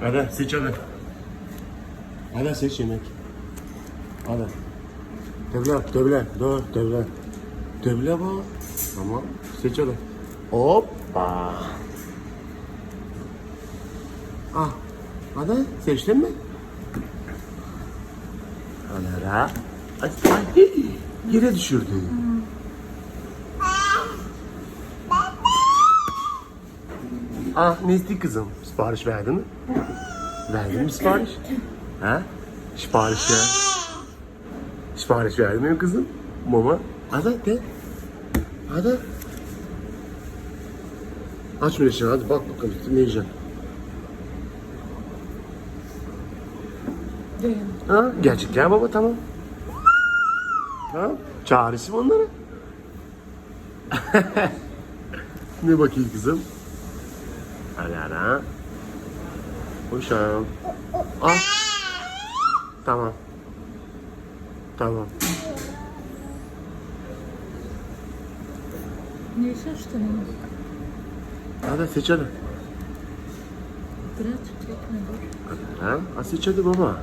Hadi seç hadi. Hadi seç yemek. Hadi. Devle, devle, dur, devle. Devle bak. Tamam, seç hadi. Hoppa. Ah, hadi seçtin mi? Hadi. Ay, yere düşürdü. Ah Nesli kızım, sipariş verdin mi? Verdin mi sipariş? Ha? Sipariş ver. Sipariş verdin mi kızım? Mama. Hadi de. Hadi. Aç bir hadi bak bakalım ne yiyeceksin. Ha? Gerçekten baba tamam. Tamam. Çağrısı onları. ne bakayım kızım? Hadi. Uşağım. Al. Tamam. Tamam. Niye şaştın? Hadi seç hadi. Biraz çekme dur. Ha? Ha, seç hadi baba.